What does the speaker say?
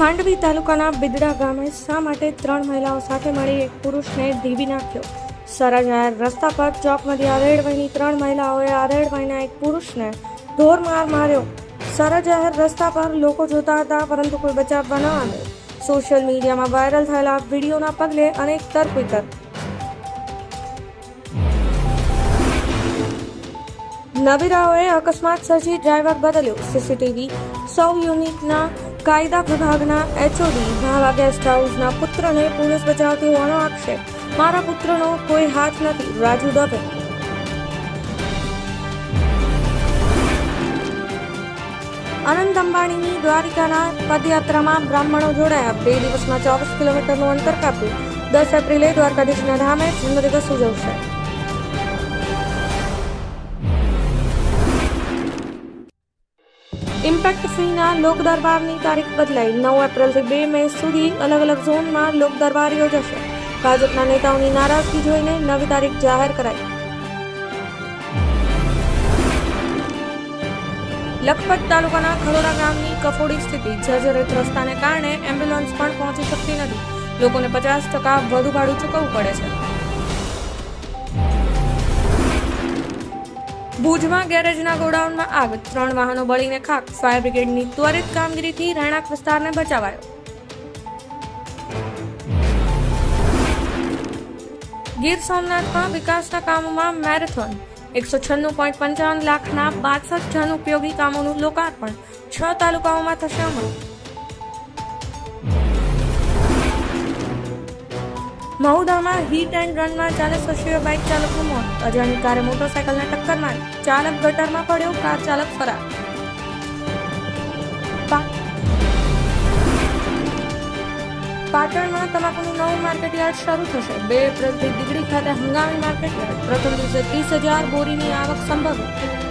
માંડવી તાલુકાના બિદડા ગામે શા માટે ત્રણ મહિલાઓ સાથે મળી એક પુરુષને ઢીબી નાખ્યો? સરા જાહેર રસ્તા પર ચોકમાંથી આધેડ વહીની ત્રણ મહિલાઓએ આરેડ વહીના એક પુરુષને ઢોર માર માર્યો. સરા જાહેર રસ્તા પર લોકો જોતા હતા, પરંતુ કોઈ બચાવવા ન આવ્યો સોશિયલ મીડિયામાં વાયરલ થયેલા વિડીયોના પગલે અનેક તરપીતર નવીરાઓએ અકસ્માત સર્જી ડ્રાઈવર બદલ્યો. સીસીટીવી સૌ યુનિટના કાયદા વિભાગના એચઓડી ભાવા ગેસ્ટ હાઉસના પુત્રને પોલીસ બચાવતી હોવાનો આક્ષેપ. મારા પુત્રનો કોઈ હાથ નથી. રાજુ દવે. આનંદ અંબાણીની દ્વારિકાના પદયાત્રામાં બ્રાહ્મણો જોડાયા. બે દિવસમાં ચોવીસ કિલોમીટરનું અંતર કાપ્યું. દસ એપ્રિલે દ્વારકાધીશના ધામે જન્મદિવસ ઉજવશે ઇમ્પેક્ટ ફીના લોક દરબારની તારીખ બદલાઈ. નવ એપ્રિલથી બે મે સુધી અલગ અલગ ઝોનમાં લોક દરબાર યોજાશે. ભાજપના નેતાઓની નારાજગી જોઈને નવી તારીખ જાહેર કરાઈ. લખપત તાલુકાના ખરોડા ગામની કફોડી સ્થિતિ જર્જરિત રસ્તાને કારણે એમ્બ્યુલન્સ પણ પહોંચી શકતી નથી. લોકોને પચાસ ટકા વધુ ભાડું ચૂકવવું પડે છે. ભુજમાં ગેરેજના ગોડાઉનમાં આગ, ત્રણ વાહનો બળીને ખાક, ફાયર બ્રિગેડની ત્વરિત કામગીરીથી રહેણાંક વિસ્તારને બચાવાયો. ગીર સોમનાથમાં વિકાસના કામોમાં મેરેથોન, એકસો છન્નું પોઈન્ટ પંચાવન લાખના બાસઠ જન ઉપયોગી કામોનું લોકાર્પણ, છ તાલુકાઓમાં થશે અમલ. મહુદામાં હિટ એન્ડ રનમાં ચાલીસ વર્ષીય બાઇક ચાલકનું મોત. અજાણી કારે મોટરસાયકલને ટક્કર મારી ચાલક ગટરમાં પડ્યો કાર ચાલક ફરાર. પાટણમાં તમાકુનું નવું માર્કેટ યાર્ડ શરૂ થશે. બે એપ્રિલથી દીગડી ખાતે હંગામી માર્કેટ પ્રથમ દિવસે ત્રીસ હજાર બોરીની આવક સંભવિત